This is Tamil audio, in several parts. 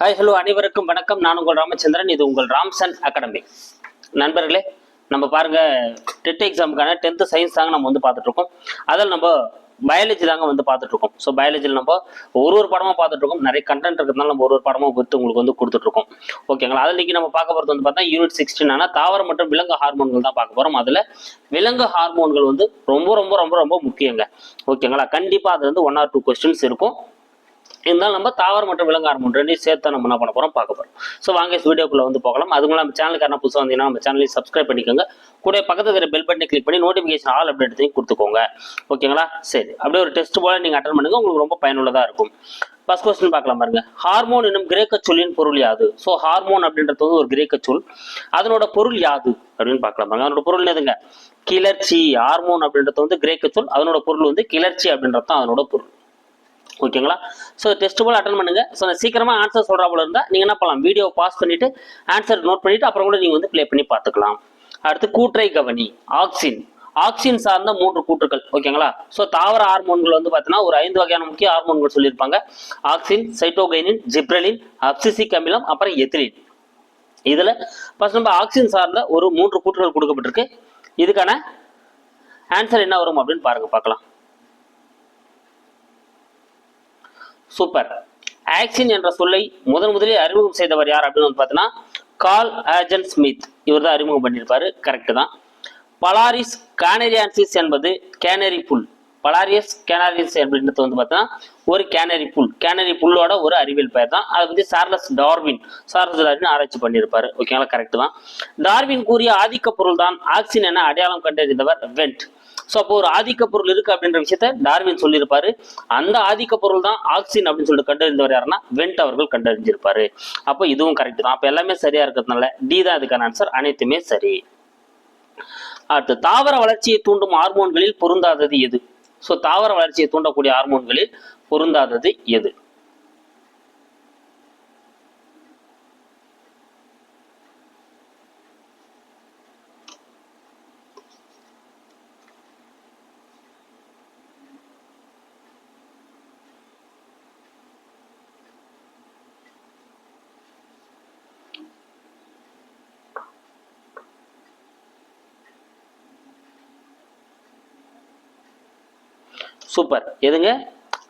ஹாய் ஹலோ அனைவருக்கும் வணக்கம். நான் உங்கள் ராமச்சந்திரன். இது உங்கள் ராம்சன் அகாடமி. நண்பர்களே நம்ம பாருங்க டெட் எக்ஸாமுக்கான டென்த்து சயின்ஸ் தாங்க நம்ம வந்து பார்த்துட்டு இருக்கோம் அதில் நம்ம பயாலஜி தாங்க வந்து பார்த்துட்டு இருக்கோம் ஸோ பயாலஜியில் நம்ம ஒரு ஒரு படமாக பார்த்துட்டு இருக்கோம் நிறைய கண்டென்ட் இருக்கிறதுனால நம்ம ஒரு ஒரு படமாக கொடுத்து உங்களுக்கு வந்து கொடுத்துட்டு இருக்கோம் ஓகேங்களா அதில் இன்னைக்கு நம்ம பார்க்க போகிறது வந்து பார்த்தா யூனிட் சிக்ஸ்டீன் ஆனால் தாவரம் மற்றும் விலங்கு ஹார்மோன்கள் தான் பார்க்க போகிறோம் அதில் விலங்கு ஹார்மோன்கள் வந்து ரொம்ப ரொம்ப ரொம்ப ரொம்ப முக்கியங்க. ஓகேங்களா கண்டிப்பாக அது வந்து ஒன் ஆர் டூ கொஸ்டின்ஸ் இருக்கும். இருந்தாலும் நம்ம தாவரம் மற்றும் விலங்கு ஹார்மோன் ரெண்டையும் சேர்த்து நம்ம என்ன பண்ண போறோம் பார்க்க போறோம். ஸோ வாங்க வீடியோக்குள்ள வந்து போகலாம். அதுக்கு நம்ம சேனலுக்கு என்ன புதுசாக வந்தீங்கன்னா நம்ம சேனலையும் சப்ஸ்கிரைப் பண்ணிக்கோங்க. கூட பக்கத்துல இருக்கிற பெல் பட்டனை கிளிக் பண்ணி நோட்டிஃபிகேஷன் ஆல் அப்டேட்டையும் கொடுத்துக்கோங்க. ஓகேங்களா சரி. அப்படியே ஒரு டெஸ்ட் போல நீங்க அட்டன் பண்ணுங்க. உங்களுக்கு ரொம்ப பயனுள்ளதாக இருக்கும். ஃபர்ஸ்ட் கொஸ்டின் பார்க்கலாம் பாருங்க. ஹார்மோன் என்னும் கிரேக்க சொல்லின் பொருள் யாது? ஸோ ஹார்மோன் அப்படின்றது வந்து ஒரு கிரேக்க சொல். அதனோட பொருள் யாது? அப்படின்னு பார்க்கலாம் பாருங்க. அதனோட பொருள் எதுங்க கிளர்ச்சி. ஹார்மோன் அப்படின்றது வந்து கிரேக்க சொல். அதனோட பொருள் வந்து கிளர்ச்சி அப்படின்றது தான் அதனோட பொருள். ஓகேங்களா ஸோ டெஸ்ட் போல் அட்டன் பண்ணுங்கள் ஸோ நான் சீக்கிரமாக ஆன்சர் சொல்கிற போல இருந்தால் நீங்கள் என்ன பண்ணலாம்? வீடியோ பாஸ் பண்ணிவிட்டு ஆன்சர் நோட் பண்ணிவிட்டு அப்புறம் கூட நீங்கள் வந்து ப்ளே பண்ணி பார்த்துக்கலாம். அடுத்து கூற்றை கவனி. ஆக்சின் ஆக்சின் சார்ந்த மூன்று கூற்றுக்கள். ஓகேங்களா ஸோ தாவர ஹார்மோன்கள் வந்து பார்த்தீங்கன்னா ஒரு ஐந்து வகையான முக்கிய ஹார்மோன்கள் சொல்லியிருப்பாங்க. ஆக்சின் சைட்டோகைனின் ஜிப்ரலின் அப்சிசிக் அமிலம் அப்புறம் எத்திலின் இதில் ஃபர்ஸ்ட் நம்ம ஆக்சின் சார்ந்த ஒரு மூன்று கூற்றுகள் கொடுக்கப்பட்டிருக்கு. இதுக்கான ஆன்சர் என்ன வரும் அப்படின்னு பாருங்கள் பார்க்கலாம். சூப்பர் ஆக்சின் என்ற சொல்லை முதன் முதலில் அறிமுகம் செய்தவர் யார் அப்படின்னு வந்து பார்த்தீங்கன்னா கால் ஆஜன் ஸ்மித் இவர் தான் அறிமுகம் பண்ணியிருப்பாரு. கரெக்டு தான். பலாரிஸ் கேனரியான்சிஸ் என்பது கேனரி புல். பலாரியஸ் கேனரிஸ் அப்படின்றது வந்து பார்த்தீங்கன்னா ஒரு கேனரி புல். கேனரி புல்லோட ஒரு அறிவியல் பெயர் தான். அதை வந்து சார்லஸ் டார்வின் சார்லஸ் டார்வின் ஆராய்ச்சி பண்ணியிருப்பாரு. ஓகேங்களா கரெக்டு தான். டார்வின் கூறிய ஆதிக்க பொருள் தான் ஆக்சின் என அடையாளம் கண்டறிந்தவர் வெண்ட் ஸோ அப்போ ஒரு ஆதிக்க பொருள் இருக்கு அப்படின்ற விஷயத்த டார்வின் சொல்லியிருப்பாரு. அந்த ஆதிக்க பொருள் தான் ஆக்சின் அப்படின்னு சொல்லிட்டு கண்டறிந்தவர் யாருன்னா வெண்ட் அவர்கள் கண்டறிஞ்சிருப்பாரு. அப்போ இதுவும் கரெக்ட் தான். அப்போ எல்லாமே சரியா இருக்கிறதுனால டி தான் இதுக்கான ஆன்சர் அனைத்துமே சரி. அடுத்து தாவர வளர்ச்சியை தூண்டும் ஹார்மோன்களில் பொருந்தாதது எது? ஸோ தாவர வளர்ச்சியை தூண்டக்கூடிய ஹார்மோன்களில் பொருந்தாதது எது? சூப்பர். எதுங்க?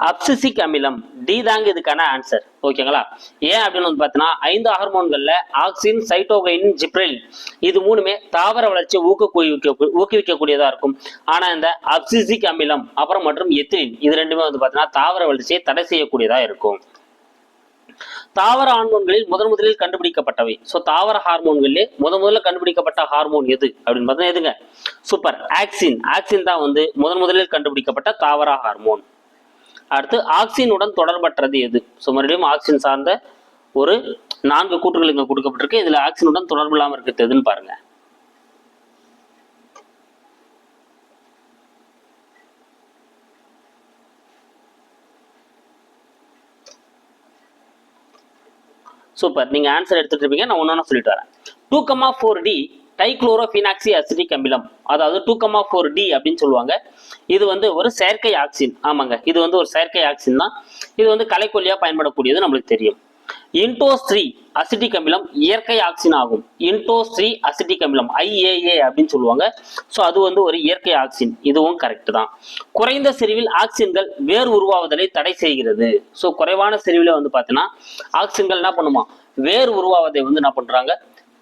அப்சிசிக் அமிலம். டி தாங்க இதுக்கான ஆன்சர் ஓகேங்களா? ஏன் அப்படின்னு வந்து பார்த்தீங்கன்னா ஐந்து ஹார்மோன்களில் ஆக்சின் சைட்டோகைன் ஜிப்ரில் இது மூணுமே தாவர வளர்ச்சியை ஊக்குவிக்க ஊக்குவிக்கக்கூடியதாக இருக்கும். ஆனால் இந்த அப்சிசிக் அமிலம் அப்புறம் மற்றும் எத்திலின் இது ரெண்டுமே வந்து பார்த்தீங்கன்னா தாவர வளர்ச்சியை தடை செய்யக்கூடியதாக இருக்கும். தாவர ஹார்மோன்களில் முதன் முதலில் கண்டுபிடிக்கப்பட்டவை. ஸோ தாவர ஹார்மோன்களிலே முத முதல்ல கண்டுபிடிக்கப்பட்ட ஹார்மோன் எது? அப்படின்னு பார்த்தா எதுங்க? சூப்பர் ஆக்சின் ஆக்சின் தான் வந்து முதன் முதலில் கண்டுபிடிக்கப்பட்ட தாவர ஹார்மோன் அடுத்து ஆக்சினுடன் தொடர்பற்றது எது? ஸோ மறுபடியும் ஆக்சின் சார்ந்த ஒரு நான்கு கூற்றுகள் இங்கே கொடுக்கப்பட்டிருக்கு. இதில் ஆக்சினுடன் தொடர்பு இல்லாமல் இருக்கிறது எதுன்னு பாருங்கள் சூப்பர் நீங்க ஆன்சர் எடுத்துட்டு இருப்பீங்க. நான் ஒன்னொன்னு சொல்லிட்டு வரேன். Two comma four D dichlorophenoxy acetic அமிலம் அதாவது டூ கமா ஃபோர் டி அப்படின்னு சொல்லுவாங்க. இது வந்து ஒரு செயற்கை ஆக்சின். ஆமாங்க. இது வந்து ஒரு செயற்கை ஆக்சின் தான். இது வந்து கலைக்கொல்லியா பயன்படக்கூடியது நம்மளுக்கு தெரியும். இன்டோஸ் த்ரீ அசிட்டிக் அமிலம் இயற்கை ஆக்சின் ஆகும். இன்டோஸ் த்ரீ அசிட்டிக் அமிலம் ஐஏஏ அப்படின்னு சொல்லுவாங்க. ஸோ அது வந்து ஒரு இயற்கை ஆக்சின். இதுவும் கரெக்ட் தான். குறைந்த செறிவில் ஆக்சின்கள் வேர் உருவாவதலை தடை செய்கிறது. ஸோ குறைவான செறிவில் வந்து பார்த்தீங்கன்னா ஆக்சின்கள் என்ன பண்ணுமா? வேர் உருவாவதை வந்து என்ன பண்ணுறாங்க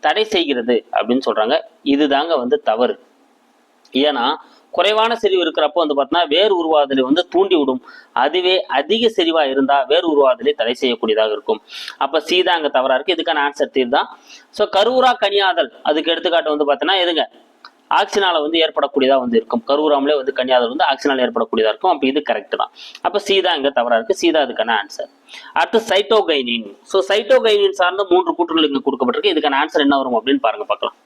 தடை செய்கிறது அப்படின்னு சொல்கிறாங்க இதுதாங்க வந்து தவறு. ஏன்னா குறைவான செறிவு இருக்கிறப்போ வந்து பார்த்தீங்கன்னா வேர் உருவாதலை வந்து தூண்டி விடும். அதுவே அதிக செறிவாக இருந்தால் வேர் உருவாதலை தடை செய்யக்கூடியதாக இருக்கும். அப்போ சீதா அங்கே தவறாக இருக்கு. இதுக்கான ஆன்சர் தீர் தான் ஸோ கருவுரா கனியாதல். அதுக்கு எடுத்துக்காட்டு வந்து பார்த்தீங்கன்னா எதுங்க? ஆக்சினால வந்து ஏற்படக்கூடியதாக வந்து இருக்கும். கருவுராமலே வந்து கனியாதல் வந்து ஆக்சினால் ஏற்படக்கூடியதாக இருக்கும். அப்போ இது கரெக்ட் தான். அப்போ சீதா இங்கே தவறாக இருக்கு. சீதா அதுக்கான ஆன்சர் அடுத்து சைட்டோகைனின் ஸோ சைட்டோகைனின் சார்ந்த மூன்று கூற்றுகள் இங்கே கொடுக்கப்பட்டிருக்கு. இதுக்கான ஆன்சர் என்ன வரும் அப்படின்னு பாருங்க பார்க்கலாம்.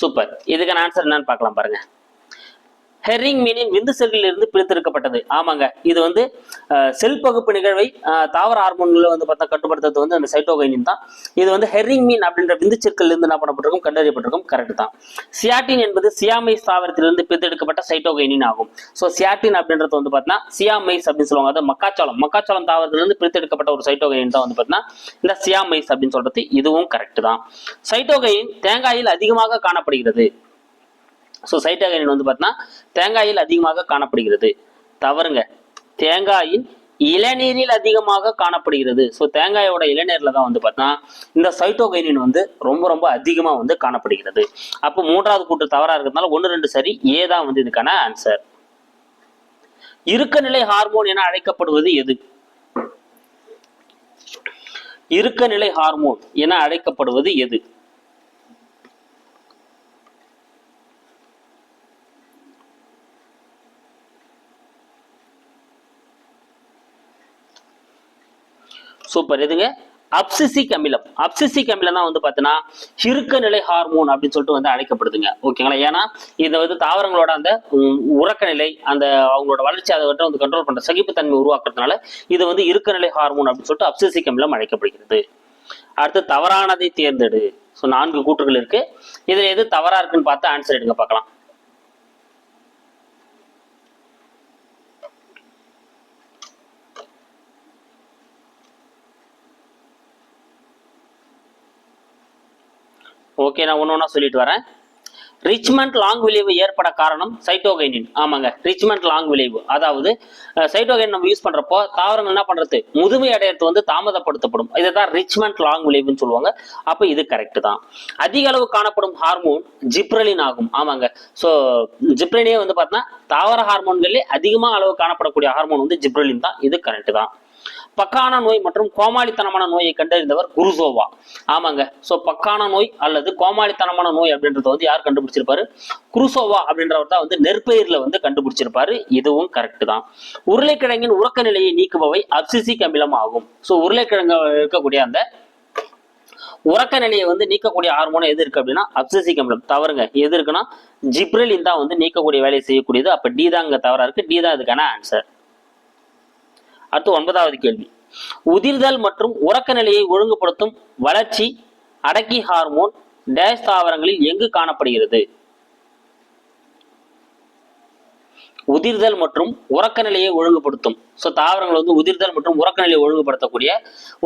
சூப்பர் இதுக்கான ஆன்சர் என்னன்னு பார்க்கலாம் பாருங்க. ஹெரிங் மீனின் விந்து செல்களில் இருந்து பிரித்தெடுக்கப்பட்டது. ஆமாங்க. இது வந்து செல் பகுப்பு நிகழ்வை தாவர ஹார்மோன்களை வந்து பார்த்தா கட்டுப்படுத்துறது வந்து அந்த சைட்டோகைனின் தான். இது வந்து ஹெரிங் மீன் அப்படின்ற விந்து செற்கள் இருந்து என்ன பண்ணப்பட்டிருக்கும்? கண்டறியப்பட்டிருக்கும். கரெக்ட் தான். சியாட்டின் என்பது சியாமைஸ் தாவரத்திலிருந்து பிரித்தெடுக்கப்பட்ட சைட்டோகைனின் ஆகும். ஸோ சியாட்டின் அப்படின்றது வந்து பார்த்தீங்கன்னா சியாமைஸ் அப்படின்னு சொல்லுவாங்க. அதாவது மக்காச்சோளம். மக்காச்சோளம் தாவரத்திலிருந்து பிரித்தெடுக்கப்பட்ட ஒரு சைட்டோகைனின் தான் வந்து பார்த்தீங்கன்னா இந்த சியாமைஸ் அப்படின்னு சொல்றது இதுவும் கரெக்ட் தான். சைட்டோகைனின் தேங்காயில் அதிகமாக காணப்படுகிறது. ஸோ சைட்டோகைனின் வந்து பார்த்தீங்கன்னா தேங்காயில் அதிகமாக காணப்படுகிறது. தவறுங்க. தேங்காயின் இளநீரில் அதிகமாக காணப்படுகிறது. ஸோ தேங்காயோட இளநீரில் தான் வந்து பார்த்தீங்கன்னா இந்த சைட்டோகைனின் வந்து ரொம்ப ரொம்ப அதிகமாக வந்து காணப்படுகிறது. அப்போ மூன்றாவது கூட்டு தவறாக இருக்கிறதுனால ஒன்று ரெண்டு சரி ஏ தான் வந்து இதுக்கான ஆன்சர் இறுக்கநிலை ஹார்மோன் என அழைக்கப்படுவது எது? இறுக்கநிலை ஹார்மோன் என அழைக்கப்படுவது எது? சூப்பர் எதுங்க? அப்சிசிக் அமிலம். அப்சிசிக் அமிலம் தான் வந்து பார்த்தீங்கன்னா இறுக்க நிலை ஹார்மோன் அப்படின்னு சொல்லிட்டு வந்து அழைக்கப்படுதுங்க. ஓகேங்களா ஏன்னா இதை வந்து தாவரங்களோட அந்த உறக்க நிலை அந்த அவங்களோட வளர்ச்சி அதை வந்து வந்து கண்ட்ரோல் பண்ற சகிப்புத்தன்மை உருவாக்குறதுனால இது வந்து இறுக்க நிலை ஹார்மோன் அப்படின்னு சொல்லிட்டு அப்சிசிக் அமிலம் அழைக்கப்படுகிறது. அடுத்து தவறானதை தேர்ந்தெடு. ஸோ நான்கு கூற்றுகள் இருக்கு. இதுல எது தவறா இருக்குன்னு பார்த்து ஆன்சர் எடுங்க பார்க்கலாம். ஓகே நான் ஒன்று ஒன்றா சொல்லிட்டு வரேன். ரிச்மெண்ட் லாங் விளைவு ஏற்பட காரணம் சைட்டோகைனின் ஆமாங்க ரிச்மெண்ட் லாங் விளைவு. அதாவது சைட்டோகைன் நம்ம யூஸ் பண்றப்போ தாவரங்கள் என்ன பண்றது? முதுமை அடையிறது வந்து தாமதப்படுத்தப்படும். இதுதான் ரிச்மெண்ட் லாங் விளைவுன்னு சொல்லுவாங்க. அப்போ இது கரெக்ட் தான். அதிக அளவு காணப்படும் ஹார்மோன் ஜிப்ரலின் ஆகும். ஆமாங்க. ஸோ ஜிப்ரலினே வந்து பார்த்தீங்கன்னா தாவர ஹார்மோன்களே அதிகமாக அளவு காணப்படக்கூடிய ஹார்மோன் வந்து ஜிப்ரலின் தான். இது கரெக்ட் தான். பக்கான நோய் மற்றும் கோமாளித்தனமான நோயை கண்டறிந்தவர் குருசோவா ஆமாங்க. ஸோ பக்கான நோய் அல்லது கோமாளித்தனமான நோய் அப்படின்றத வந்து யார் கண்டுபிடிச்சிருப்பாரு? குருசோவா அப்படின்றவர் தான் வந்து நெற்பயிரில் வந்து கண்டுபிடிச்சிருப்பாரு. இதுவும் கரெக்ட் தான். உருளைக்கிழங்கின் உறக்க நிலையை நீக்குபவை அப்சிசிக் அமிலம் ஆகும். ஸோ உருளைக்கிழங்கு இருக்கக்கூடிய அந்த உறக்க நிலையை வந்து நீக்கக்கூடிய ஹார்மோன் எது இருக்கு அப்படின்னா? அப்சசிக் அமிலம். தவறுங்க. எது இருக்குன்னா? ஜிப்ரலின் தான் வந்து நீக்கக்கூடிய வேலையை செய்யக்கூடியது. அப்ப டி தான் இங்க தவறா இருக்கு. டி தான் இதுக்கான ஆன்சர் அடுத்து ஒன்பதாவது கேள்வி. உதிர்தல் மற்றும் உறக்க நிலையை ஒழுங்குபடுத்தும் வளர்ச்சி அடக்கி ஹார்மோன் டேஷ் தாவரங்களில் எங்கு காணப்படுகிறது? உதிர்தல் மற்றும் உறக்க நிலையை ஒழுங்குபடுத்தும். ஸோ தாவரங்கள் வந்து உதிர்தல் மற்றும் உறக்க நிலையை ஒழுங்குபடுத்தக்கூடிய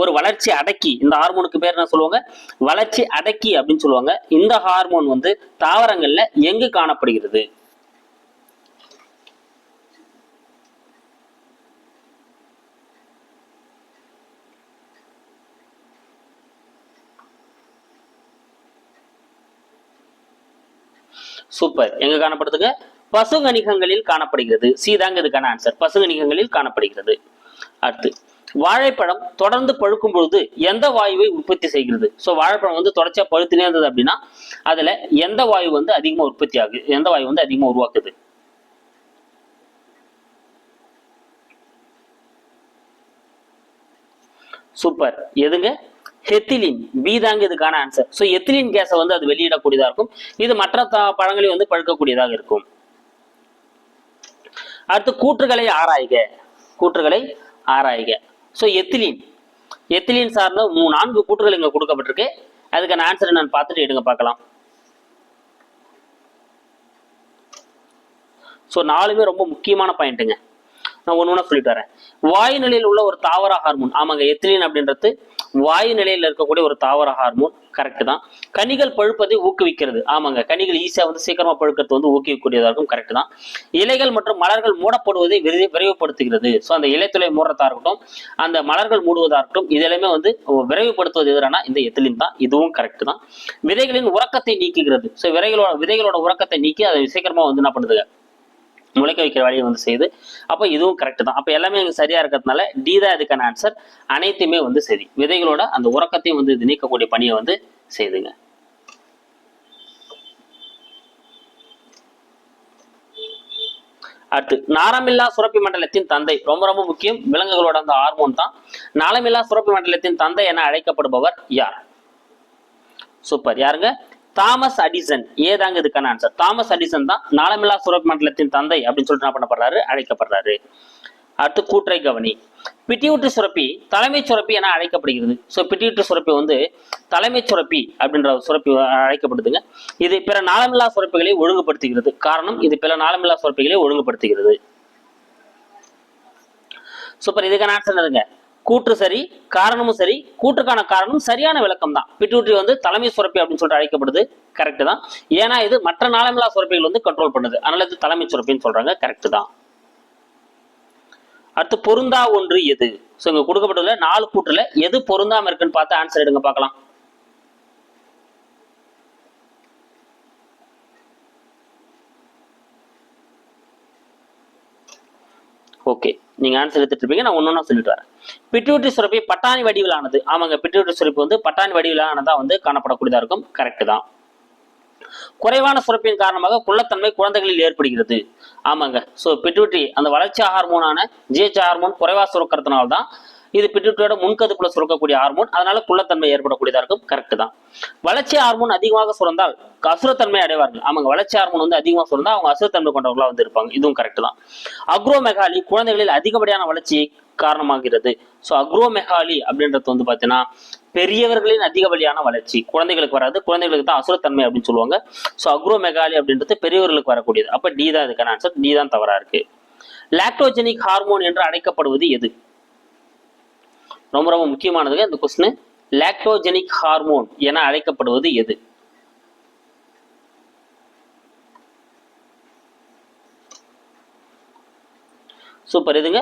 ஒரு வளர்ச்சி அடக்கி இந்த ஹார்மோனுக்கு பேர் என்ன சொல்லுவாங்க? வளர்ச்சி அடக்கி அப்படின்னு சொல்லுவாங்க. இந்த ஹார்மோன் வந்து தாவரங்கள்ல எங்கு காணப்படுகிறது? சூப்பர். எங்க காணப்படுதுங்க? பசுங்கணிகங்களில் காணப்படுகிறது. சி தாங்க இதுக்கான ஆன்சர் பசுகணிகங்களில் காணப்படுகிறது. அடுத்து வாழைப்பழம் தொடர்ந்து பழுக்கும் பொழுது எந்த வாயுவை உற்பத்தி செய்கிறது? ஸோ வாழைப்பழம் வந்து தொடர்ச்சியா பழுத்துனே இருந்தது அப்படின்னா அதுல எந்த வாயு வந்து அதிகமா உற்பத்தி ஆகுது எந்த வாயு வந்து அதிகமா உருவாக்குது? சூப்பர். எதுங்க? ஹெத்திலின் பி தாங்க இதுக்கான ஆன்சர் ஸோ எத்திலின் கேஸை வந்து அது வெளியிடக்கூடியதாக இருக்கும். இது மற்ற த- பழங்களையும் வந்து பழுக்கக்கூடியதாக இருக்கும். அடுத்து கூற்றுகளை ஆராய்க. கூற்றுகளை ஆராய்க. So ethylene. எத்திலின் சார்ந்த மூ நான்கு கூற்றுகள் இங்கே கொடுக்கப்பட்டிருக்கு. அதுக்கான ஆன்சரை நான் பார்த்துட்டு எடுங்க பார்க்கலாம். ஸோ நாலுமே ரொம்ப முக்கியமான பாயிண்ட்டுங்க நான் ஒன்று ஒன்றா சொல்லிட்டு வரேன். வாயு நிலையில் உள்ள ஒரு தாவர ஹார்மோன் ஆமாங்க எத்திலின் அப்படின்றது வாயு நிலையில இருக்கக்கூடிய ஒரு தாவர ஹார்மோன் கரெக்ட் தான். கனிகள் பழுப்பதை ஊக்குவிக்கிறது. ஆமாங்க கனிகள் ஈஸியாக வந்து சீக்கிரமா பழுக்கிறது வந்து ஊக்குவிக்கக்கூடியதாக இருக்கும் கரெக்ட் தான். இலைகள் மற்றும் மலர்கள் மூடப்படுவதை விரை விரைவுபடுத்துகிறது. ஸோ அந்த இலைத்துளை மூடுறதா இருக்கட்டும் அந்த மலர்கள் மூடுவதா இருக்கட்டும் இது எல்லாமே வந்து விரைவுபடுத்துவது எதிரான இந்த எத்திலின் தான். இதுவும் கரெக்ட் தான். விதைகளின் உறக்கத்தை நீக்குகிறது. ஸோ விதைகளோட விதைகளோட உறக்கத்தை நீக்கி அதை சீக்கிரமா வந்து என்ன பண்ணுதுங்க? முளைக்க வைக்கிற வேலையை வந்து செய்யுது அப்போ இதுவும் கரெக்ட் தான். அப்போ எல்லாமே இங்கே சரியா இருக்கிறதுனால டி தான் இதுக்கான ஆன்சர் அனைத்துமே வந்து சரி. விதைகளோட அந்த உறக்கத்தையும் வந்து இது நீக்கக்கூடிய பணியை வந்து செய்துங்க. அடுத்து நாரமில்லா சுரப்பி மண்டலத்தின் தந்தை. ரொம்ப ரொம்ப முக்கியம். விலங்குகளோட அந்த ஹார்மோன் தான். நாளமில்லா சுரப்பி மண்டலத்தின் தந்தை என அழைக்கப்படுபவர் யார்? சூப்பர். யாருங்க? Thomas addition. ஏதாங்க இதுக்கான ஆன்சர் தாமஸ் அடிசன் தான் நாளமில்லா சுரப்பி மண்டலத்தின் தந்தை அப்படின்னு சொல்லிட்டு என்ன பண்ணப்படுறாரு? அழைக்கப்படுறாரு. அடுத்து கூற்றை கவனி. பிட்டியூட்டு சுரப்பி தலைமை சுரப்பி என அழைக்கப்படுகிறது. ஸோ பிட்டியூட்டு சுரப்பி வந்து தலைமை சுரப்பி அப்படின்ற சுரப்பி அழைக்கப்படுதுங்க. இது பிற நாளமில்லா சுரப்பிகளை ஒழுங்குபடுத்துகிறது. காரணம் இது பிற நாளமில்லா சுரப்பிகளை ஒழுங்குபடுத்துகிறது. சூப்பர் இதுக்கான ஆன்சர் என்னதுங்க? கூற்று சரி காரணமும் சரி கூற்றுக்கான காரணம் சரியான விளக்கம் தான் பிட்யூட்ரி வந்து தலைமை சுரப்பி அப்படின்னு சொல்லிட்டு அழைக்கப்படுது. கரெக்ட் தான். ஏன்னா இது மற்ற நாளமில்லா சுரப்பிகள் வந்து கண்ட்ரோல் பண்ணுது. அதனால இது தலைமை சுரப்பின்னு சொல்றாங்க. கரெக்ட் தான். அடுத்து பொருந்தா ஒன்று எது? ஸோ இங்க கொடுக்கப்பட்டுள்ள நாலு கூற்றுல எது பொருந்தாம இருக்குன்னு பார்த்து ஆன்சர் எடுங்க பார்க்கலாம். ஓகே நீங்க ஆன்சர் எடுத்துட்டு இருப்பீங்க நான் ஒன்னொன்னா சொல்லிட்டு வரேன். பிட்யூட்ரி சுரப்பி பட்டாணி வடிவிலானது. ஆமாங்க பிட்யூட்ரி சுரப்பி வந்து பட்டாணி வடிவிலானதா வந்து காணப்படக்கூடியதா இருக்கும். கரெக்ட் தான். குறைவான சுரப்பின் காரணமாக குள்ளத்தன்மை குழந்தைகளில் ஏற்படுகிறது. ஆமாங்க. ஸோ பிட்யூட்ரி அந்த வளர்ச்சி ஹார்மோனான ஜிஹெச் ஹார்மோன் குறைவா சுரக்கிறதுனால தான் இது பிட்யூட்டரியோட முன்கதுப்புல சுரக்கக்கூடிய ஹார்மோன் அதனால குள்ளத்தன்மை ஏற்படக்கூடியதா இருக்கும். கரெக்ட் தான். வளர்ச்சி ஹார்மோன் அதிகமாக சுரந்தால் அசுரத்தன்மை அடைவார்கள். அவங்க வளர்ச்சி ஹார்மோன் வந்து அதிகமாக சுரந்தா அவங்க அசுரத்தன்மை கொண்டவர்களா வந்து இருப்பாங்க. இதுவும் கரெக்ட் தான். அக்ரோமெகாலி குழந்தைகளில் அதிகப்படியான வளர்ச்சி காரணமாகிறது. ஸோ அக்ரோமெகாலி அப்படின்றது வந்து பார்த்தீங்கன்னா பெரியவர்களின் அதிகபலியான வளர்ச்சி. குழந்தைகளுக்கு வராது. குழந்தைகளுக்கு தான் அசுரத்தன்மை அப்படின்னு சொல்லுவாங்க. ஸோ அக்ரோமெகாலி அப்படின்றது பெரியவர்களுக்கு வரக்கூடியது. அப்போ டி தான் இதுக்கான ஆன்சர் டி தான் தவறா இருக்கு. லாக்டோஜெனிக் ஹார்மோன் என்று அழைக்கப்படுவது எது? ரொம்ப ரொம்ப முக்கியமானதுங்க. இந்த கொஸ்டின் லாக்டோஜெனிக் ஹார்மோன் என அழைக்கப்படுவது எது? சூப்பர் இதுங்க.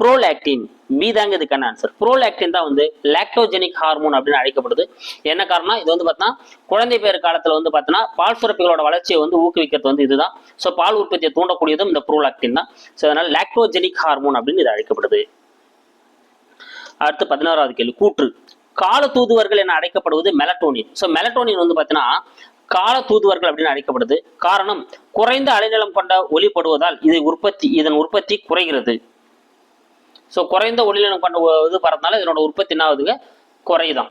ப்ரோலாக்டின் பி தாங்க இதுக்கான ஆன்சர் ப்ரோலாக்டின் தான் வந்து லாக்டோஜெனிக் ஹார்மோன் அப்படின்னு அழைக்கப்படுது. என்ன காரணம் இது வந்து பார்த்தீங்கன்னா குழந்தை பேர் காலத்தில் வந்து பார்த்தீங்கன்னா பால் சுரப்பிகளோட வளர்ச்சியை வந்து ஊக்குவிக்கிறது வந்து இதுதான். ஸோ பால் உற்பத்தியை தூண்டக்கூடியதும் இந்த ப்ரோலாக்டின் தான். ஸோ அதனால் லாக்டோஜெனிக் ஹார்மோன் அப்படின்னு இது அழைக்கப்படுது. அடுத்து பதினாறாவது கேள்வி. கூற்று. கால தூதுவர்கள் என அழைக்கப்படுவது மெலட்டோனின் ஸோ மெலட்டோனின் வந்து பார்த்தீங்கன்னா கால தூதுவர்கள் அப்படின்னு அழைக்கப்படுது. காரணம் குறைந்த அலைநிலம் கொண்ட ஒளிப்படுவதால் இதை உற்பத்தி இதன் உற்பத்தி குறைகிறது. ஸோ குறைந்த ஒளிநிலம் கொண்ட இது பறந்தால இதனோட உற்பத்தி என்ன ஆகுதுங்க? குறையுதான்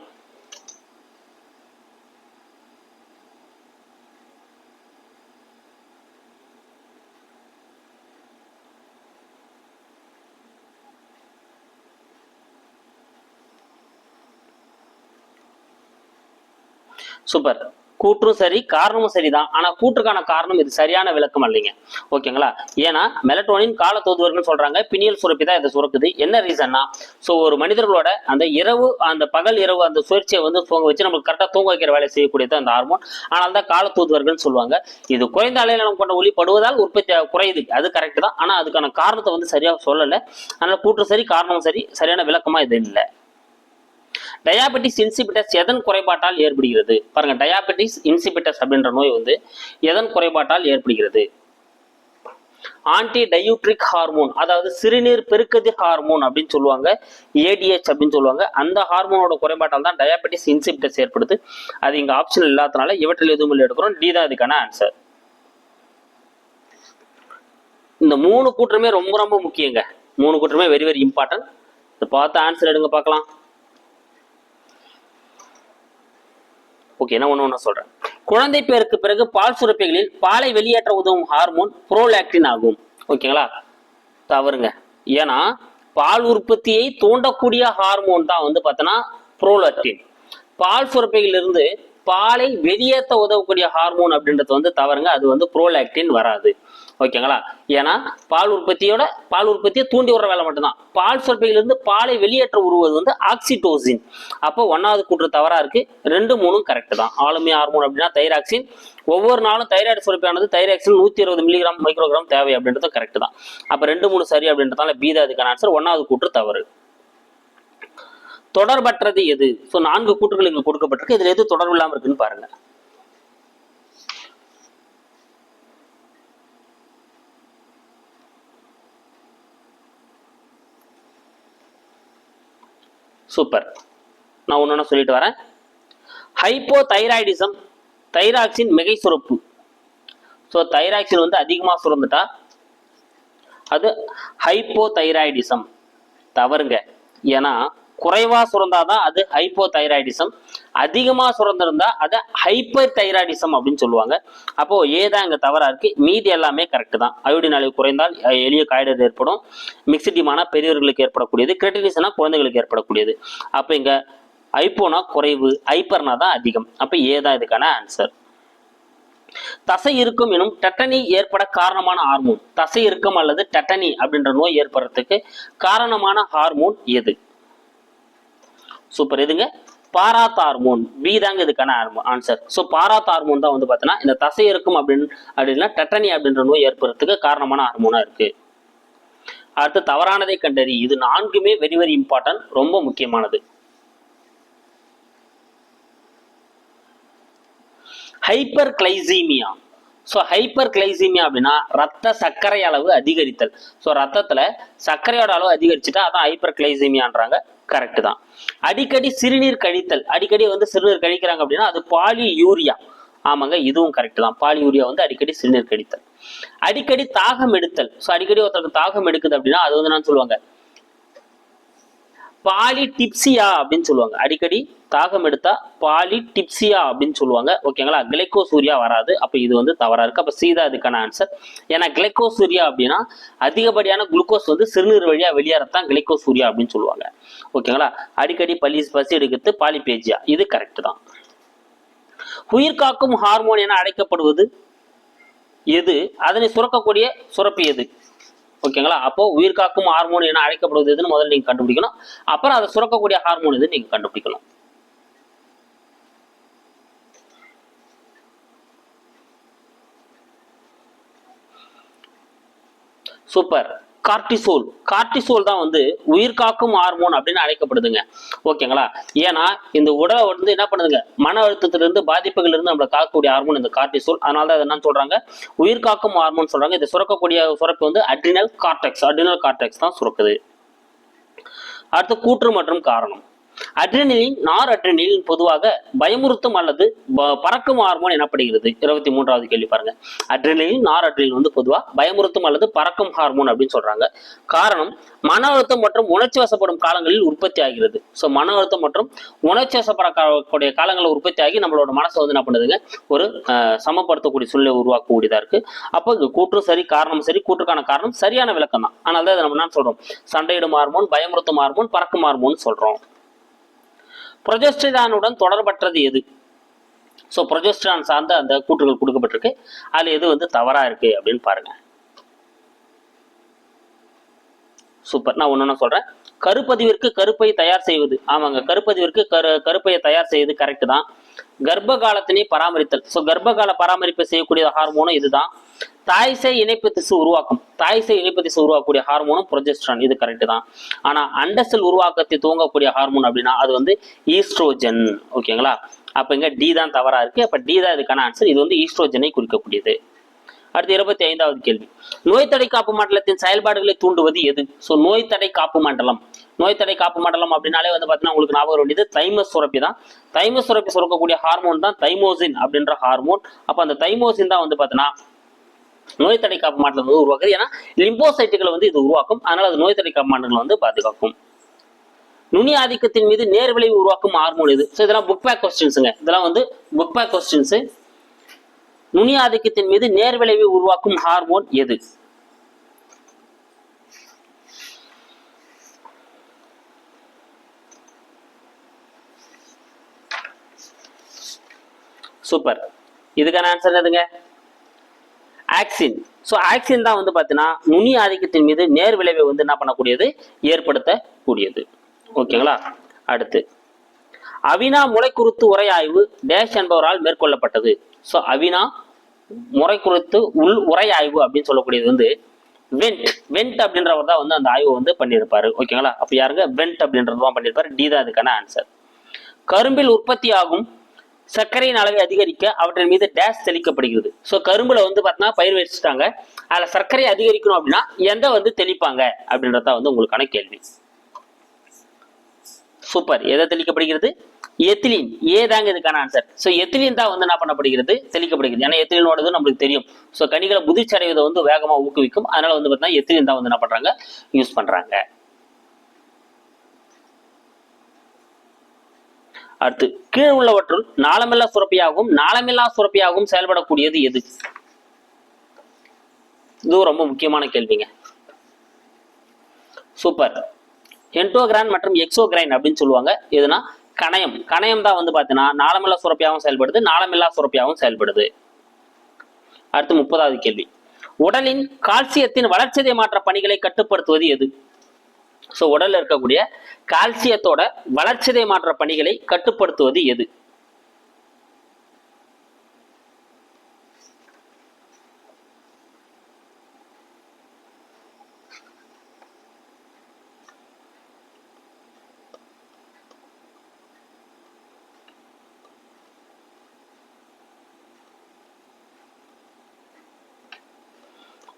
சூப்பர் கூற்றும் சரி காரணமும் சரிதான். ஆனா கூற்றுக்கான காரணம் இது சரியான விளக்கம் இல்லைங்க ஓகேங்களா ஏன்னா மெலட்டோனின் கால தோதுவர்கள் சொல்றாங்க பினியல் சுரப்பி தான் இதை சுரக்குது. என்ன ரீசன்னா ஸோ ஒரு மனிதர்களோட அந்த இரவு அந்த பகல் இரவு அந்த சுழற்சியை வந்து தூங்க வச்சு நம்மளுக்கு கரெக்டாக தூங்க வைக்கிற வேலை செய்யக்கூடியது அந்த ஹார்மோன் ஆனால் தான் கால தூதுவர்கள் சொல்லுவாங்க. இது குறைந்த அலைநலம் கொண்ட ஒளிப்படுவதால் உற்பத்தி குறையுது. அது கரெக்ட் தான். ஆனால் அதுக்கான காரணத்தை வந்து சரியாக சொல்லலை. அதனால கூற்று சரி காரணமும் சரி சரியான விளக்கமா இது இல்லை. டயாபெட்டிஸ் இன்சிபிட்டஸ் எதன் குறைபாட்டால் ஏற்படுகிறது? பாருங்க டயாபெட்டிஸ் இன்சிபிட்டஸ் அப்படின்ற நோய் வந்து எதன் குறைபாட்டால் ஏற்படுகிறது? ஆன்டி டயூட்ரிக் ஹார்மோன் அதாவது சிறுநீர் பெருக்கதிர் ஹார்மோன் அப்படின்னு சொல்லுவாங்க ஏடிஹெச் அப்படின்னு சொல்லுவாங்க. அந்த ஹார்மோனோட குறைபாட்டால் தான் டயாபெட்டிஸ் இன்சிபிட்டஸ் ஏற்படுது. அது இங்க ஆப்ஷன் இல்லாதனால இவற்றில் எதுவும் இல்லை எடுக்கிறோம். டி தான் இதுக்கான ஆன்சர் இந்த மூணு கூட்டமே ரொம்ப ரொம்ப முக்கியங்க. மூணு கூட்டமே வெரி வெரி இம்பார்ட்டன்ட் பார்த்து ஆன்சர் எடுங்க பார்க்கலாம். ஓகே நான் ஒன்று ஒன்று சொல்கிறேன் குழந்தை பேருக்கு பிறகு பால் சுரப்பிகளில் பாலை வெளியேற்ற உதவும் ஹார்மோன் புரோலாக்டின் ஆகும். ஓகேங்களா? தவறுங்க. ஏன்னா பால் உற்பத்தியை தூண்டக்கூடிய ஹார்மோன் தான் வந்து பார்த்தோன்னா புரோலாக்டின் பால் சுரப்பிகளிலிருந்து பாலை வெளியேற்ற உதவக்கூடிய ஹார்மோன் அப்படின்றது வந்து தவறுங்க. அது வந்து ப்ரோலாக்டின் வராது. ஓகேங்களா? ஏன்னா பால் உற்பத்தியோட பால் உற்பத்தியை தூண்டி விடுற வேலை மட்டும்தான். பால் சுரப்பிகளிலிருந்து பாலை வெளியேற்ற உருவது வந்து ஆக்சிடோசின் அப்போ ஒன்னாவது கூற்று தவறா இருக்கு. ரெண்டு மூணும் கரெக்ட் தான். ஆளுமை ஹார்மோன் அப்படின்னா தைராக்சின். ஒவ்வொரு நாளும் தைராய்டு சுரப்பியானது தைராக்சின் நூத்தி இருபது மில்லிகிராம் மைக்ரோகிராம் தேவை அப்படின்றது கரெக்ட் தான். அப்ப ரெண்டு மூணு சரி அப்படின்றதால பீதா அதுக்கான ஆன்சர் ஒன்னாவது கூற்று தவறு. தொடர்பற்றது எது? ஸோ நான்கு கூற்றுகள் இங்கே கொடுக்கப்பட்டிருக்கு. இதில் எது தொடர்பு இல்லாமல் இருக்குன்னு பாருங்க. சூப்பர் நான் ஒன்று சொல்லிட்டு வரேன். ஹைப்போ தைராய்டிசம் தைராக்சின் மிகை சுரப்பு ஸோ தைராக்சின் வந்து அதிகமாக சுரந்துட்டா? அது ஹைப்போ தைராய்டிசம் தவறுங்க. ஏன்னா குறைவா சுரந்தாதான் அது ஹைப்போ தைராய்டிசம் அதிகமா சுரந்திருந்தா அதை ஹைப்பர் தைராய்டிசம் அப்படின்னு சொல்லுவாங்க. அப்போ ஏதான் இங்க தவறா இருக்கு? மீதி எல்லாமே கரெக்ட் தான். அயோடின் அளவு குறைந்தால் எளிய காய்டர் ஏற்படும். மிக்சிடிமானா பெரியவர்களுக்கு ஏற்படக்கூடியது. கிரெட்டினிஸ்னா குழந்தைகளுக்கு ஏற்படக்கூடியது. அப்போ இங்க ஐப்போனா குறைவு ஐப்பர்னா தான் அதிகம். அப்போ ஏதான் இதுக்கான ஆன்சர் தசை இருக்கும் எனும் டட்டனி ஏற்பட காரணமான ஹார்மோன் தசை இருக்கும் அல்லது டட்டனி அப்படின்ற நோய் ஏற்படுறதுக்கு காரணமான ஹார்மோன் எது? சூப்பர் எதுங்க பாராத் ஹார்மோன் பி தாங்க இதுக்கான ஆன்சர் ஸோ பாராத் ஹார்மோன் தான் வந்து பார்த்தீங்கன்னா இந்த தசை இருக்கும் அப்படின்னு அப்படின்னா டெட்டனி அப்படின்ற நோய் ஏற்படுறதுக்கு காரணமான ஹார்மோனாக இருக்கு. அடுத்து தவறானதை கண்டறி. இது நான்குமே வெரி வெரி இம்பார்ட்டன்ட் ரொம்ப முக்கியமானது. Hyperglycaemia so hyperglycaemia அப்படின்னா ரத்த சர்க்கரை அளவு அதிகரித்தல். ஸோ ரத்தத்தில் சர்க்கரையோட அளவு அதிகரிச்சுட்டா அதான் ஹைப்பர் கிளைசீமியான்றாங்க கரெக்ட் தான். அடிக்கடி சிறுநீர் கழித்தல். அடிக்கடி வந்து சிறுநீர் கழிக்கிறாங்க அப்படின்னா அது பாலி யூரியா ஆமாங்க இதுவும் கரெக்ட் தான். பாலி யூரியா வந்து அடிக்கடி சிறுநீர் கழித்தல். அடிக்கடி தாகம் எடுத்தல். ஸோ அடிக்கடி ஒருத்தருக்கு தாகம் எடுக்குது அப்படின்னா அது வந்து நான் சொல்லுவாங்க? பாலி டிப்சியா அப்படின்னு சொல்லுவாங்க. அடிக்கடி தாகம் எடுத்தா பாலிடிப்சியா அப்படின்னு சொல்லுவாங்க. ஓகேங்களா கிளைக்கோசூரியா வராது. அப்ப இது வந்து தவறா இருக்கு. அப்ப சீதா இதுக்கான ஆன்சர் ஏன்னா கிளைக்கோசூரியா அப்படின்னா அதிகப்படியான குளுக்கோஸ் வந்து சிறுநீர் வழியா வெளியேறத்தான் கிளைக்கோசூரியா அப்படின்னு சொல்லுவாங்க. ஓகேங்களா அடிக்கடி பலி பசி எடுக்கிறது பாலிபேஜியா. இது கரெக்ட் தான். உயிர் காக்கும் ஹார்மோன் என அழைக்கப்படுவது எது? அதனை சுரக்கக்கூடிய சுரப்பி எது? ஓகேங்களா? அப்போ உயிர் காக்கும் ஹார்மோன் என அழைக்கப்படுவது எதுன்னு முதல்ல நீங்க கண்டுபிடிக்கணும். அப்புறம் அதை சுரக்கக்கூடிய ஹார்மோன் எதுன்னு நீங்க கண்டுபிடிக்கணும். சூப்பர் கார்டிசோல் கார்டிசோல் தான் வந்து உயிர் காக்கும் ஹார்மோன் அப்படின்னு அழைக்கப்படுதுங்க. ஓகேங்களா? ஏன்னா இந்த உடலை வந்து என்ன பண்ணுதுங்க? மன அழுத்தத்திலிருந்து பாதிப்புகள் இருந்து நம்மளை காக்கக்கூடிய ஹார்மோன் இந்த கார்டிசோல் அதனால தான் என்ன சொல்றாங்க? உயிர் காக்கும் ஹார்மோன் சொல்றாங்க. இதை சுரக்கக்கூடிய சுரப்பு வந்து அட்ரினல் கார்டெக்ஸ் அட்ரினல் கார்டெக்ஸ் தான் சுரக்குது. அடுத்து கூற்று மற்றும் காரணம். அட்ரினலின் நார் அட்ரினலின் பொதுவாக பயமுறுத்தும் அல்லது பறக்கும் ஹார்மோன் எனப்படுகிறது. இருபத்தி மூன்றாவது கேள்வி பாருங்க. அட்ரினலின் நார் அட்ரினலின் வந்து பொதுவா பயமுறுத்தும் அல்லது பறக்கும் ஹார்மோன் அப்படின்னு சொல்றாங்க. காரணம் மன அழுத்தம் மற்றும் உணர்ச்சி வசப்படும் காலங்களில் உற்பத்தி ஆகிறது. ஸோ மன அழுத்தம் மற்றும் உணர்ச்சி வசப்படக்கூடிய காலங்களில் உற்பத்தி ஆகி நம்மளோட மனசை வந்து என்ன பண்ணுதுங்க? ஒரு சமப்படுத்தக்கூடிய சூழ்நிலை உருவாக்கக்கூடியதா இருக்கு. அப்போ இங்க கூற்றும் சரி காரணம் சரி கூற்றுக்கான காரணம் சரியான விளக்கம் தான் ஆனால் தான் நம்ம என்ன சொல்றோம்? சண்டையிடும் ஹார்மோன் பயமுறுத்தும் ஹார்மோன் பறக்கும் ஹார்மோன் சொல்றோம். ப்ரொஜெஸ்டிரானுடன் தொடர்பற்றது எது? ஸோ ப்ரொஜெஸ்டிரான் சார்ந்த அந்த கூற்றுகள் கொடுக்கப்பட்டிருக்கு. அதில் எது வந்து தவறா இருக்கு அப்படின்னு பாருங்க. சூப்பர் நான் ஒன்று சொல்றேன். கருப்பதிவிற்கு கருப்பை தயார் செய்வது. ஆமாங்க. கருப்பதிவிற்கு கரு கருப்பையை தயார் செய்வது கரெக்ட் தான். கர்ப்ப காலத்தினை பராமரித்தல். ஸோ கர்ப்ப கால பராமரிப்பை செய்யக்கூடிய ஹார்மோனும் இதுதான். தாய்சை இணைப்பு திசு உருவாக்கும். தாய்சை இணைப்பு திசு உருவாக்கக்கூடிய ஹார்மோனும் ப்ரொஜெஸ்ட்ரான் இது கரெக்ட் தான். ஆனால் அண்டசல் உருவாக்கத்தை துவங்கக்கூடிய ஹார்மோன் அப்படின்னா அது வந்து ஈஸ்ட்ரோஜன் ஓகேங்களா அப்போ இங்கே டி தான் தவறாக இருக்குது அப்போ டி தான் இதுக்கான ஆன்சர் இது வந்து ஈஸ்ட்ரோஜனை குறிக்கக்கூடியது. அடுத்து இருபத்தி ஐந்தாவது கேள்வி. நோய் தடை காப்பு மண்டலத்தின் செயல்பாடுகளை தூண்டுவது எது? ஸோ நோய் தடை காப்பு மண்டலம். நோய் தடை காப்பு மண்டலம் அப்படின்னாலே வந்து பார்த்தீங்கன்னா உங்களுக்கு ஞாபகம் வேண்டியது தைமஸ் சுரப்பி தான். தைமஸ் சுரப்பி சுரக்கக்கூடிய ஹார்மோன் தான் தைமோசின் அப்படின்ற ஹார்மோன் அப்போ அந்த தைமோசின் தான் வந்து பார்த்தீங்கன்னா நோய் தடை காப்பு மண்டலம் வந்து உருவாக்குது. ஏன்னா லிம்போசைட்டுகளை வந்து இது உருவாக்கும். அதனால அது நோய் தடை காப்பு மாற்றங்களை வந்து பாதுகாக்கும். நுனி ஆதிக்கத்தின் மீது நேர் விளைவு உருவாக்கும் ஹார்மோன் இது. ஸோ இதெல்லாம் புக் பேக் கொஸ்டின்ஸுங்க இதெல்லாம் வந்து புக் பேக் கொஸ்டின்ஸ் நுனி ஆதிக்கத்தின் மீது நேர்விளைவு உருவாக்கும் ஹார்மோன் எது? சூப்பர். இதுக்கான ஆன்சர் எதுங்க ஆக்சின் ஸோ ஆக்சின் தான் வந்து பார்த்தீங்கன்னா நுனி ஆதிக்கத்தின் மீது நேர் விளைவை வந்து என்ன பண்ணக்கூடியது? ஏற்படுத்தக்கூடியது. ஓகேங்களா? அடுத்து. அவினா முளைக்குருத்து உரை ஆய்வு டேஷ் என்பவரால் மேற்கொள்ளப்பட்டது. ஸோ அவினா முறை குறித்து உள் உரை ஆய்வு அப்படின்னு சொல்லக்கூடியது வந்து வெண்ட் வெண்ட் அப்படின்றவர் தான் வந்து அந்த ஆய்வு வந்து பண்ணியிருப்பாரு. ஓகேங்களா? அப்போ யாருங்க? வெண்ட் அப்படின்றது தான் பண்ணியிருப்பாரு. டி தான் அதுக்கான ஆன்சர் கரும்பில் உற்பத்தி ஆகும் சர்க்கரையின் அளவை அதிகரிக்க அவற்றின் மீது டேஷ் தெளிக்கப்படுகிறது. ஸோ கரும்புல வந்து பார்த்தீங்கன்னா பயிர் வச்சுட்டாங்க அதில் சர்க்கரையை அதிகரிக்கணும் அப்படின்னா எந்த வந்து தெளிப்பாங்க அப்படின்றத வந்து உங்களுக்கான கேள்வி. சூப்பர் எதை தெளிக்கப்படுகிறது? எத்திலின். ஏ தாங்க இதுக்கான ஆன்சர் ஸோ எத்திலின் தான் வந்து என்ன பண்ணப்படுகிறது? தெளிக்கப்படுகிறது. ஏன்னா எத்திலினோடது நம்மளுக்கு தெரியும். ஸோ கனிகளை முதிர்ச்சி அடைவதை வந்து வேகமாக ஊக்குவிக்கும். அதனால வந்து பார்த்தீங்கன்னா எத்திலின் தான் வந்து என்ன பண்ணுறாங்க யூஸ் பண்ணுறாங்க அடுத்து கீழ் உள்ளவற்றுள் நாளமில்லா சுரப்பியாகவும் நாளமில்லா சுரப்பியாகவும் செயல்படக்கூடியது எது? இது ரொம்ப முக்கியமான கேள்விங்க. சூப்பர். என்டோகிரான் மற்றும் எக்ஸோகிரைன் அப்படின்னு சொல்லுவாங்க. எதுனா? கணையம். கணையம் தான் வந்து பார்த்தீங்கன்னா நாளமில்லா சுரப்பியாகவும் செயல்படுது நாளமில்லா சுரப்பியாகவும் செயல்படுது. அடுத்து முப்பதாவது கேள்வி. உடலின் கால்சியத்தின் வளர்ச்சிதை மாற்ற பணிகளை கட்டுப்படுத்துவது எது? ஸோ உடல்ல இருக்கக்கூடிய கால்சியத்தோட வளர்ச்சிதை மாற்ற பணிகளை கட்டுப்படுத்துவது எது?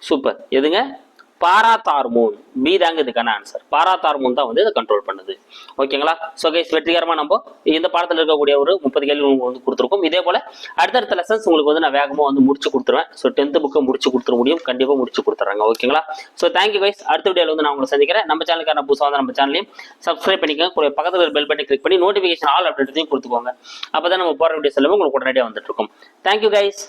சூப்பர் எதுங்க? பாராதார்மோன் பி தாங்க இதுக்கான ஆன்சர் பாராதார்மோன் தான் வந்து இதை கண்ட்ரோல் பண்ணுது. ஓகேங்களா? ஸோ கைஸ் வெற்றிகரமாக நம்ம இந்த பாடத்தில் இருக்கக்கூடிய ஒரு முப்பது கேள்வி உங்களுக்கு வந்து கொடுத்துருக்கோம். இதே போல் அடுத்தடுத்த லெசன்ஸ் உங்களுக்கு வந்து நான் வேகமாக வந்து முடிச்சு கொடுத்துருவேன். ஸோ டென்த்து புக்கை முடிச்சு கொடுத்துட முடியும். கண்டிப்பாக முடிச்சு கொடுத்துட்றாங்க ஓகேங்களா? ஸோ தேங்க்யூ கைஸ் அடுத்த வீடியோவில் வந்து நான் உங்களை சந்திக்கிறேன். நம்ம சேனலுக்கான புதுசாக வந்து நம்ம சேனலையும் சப்ஸ்கிரைப் பண்ணிக்கோங்க. கூட பக்கத்தில் ஒரு பெல் பண்ணி கிளிக் பண்ணி நோட்டிஃபிகேஷன் ஆல் அப்டேட்டையும் கொடுத்துக்கோங்க. அப்போ தான் நம்ம போகிற வீடியோஸ் எல்லாமே உங்களுக்கு உடனடியாக வந்துட்டு இருக்கும். Thank you guys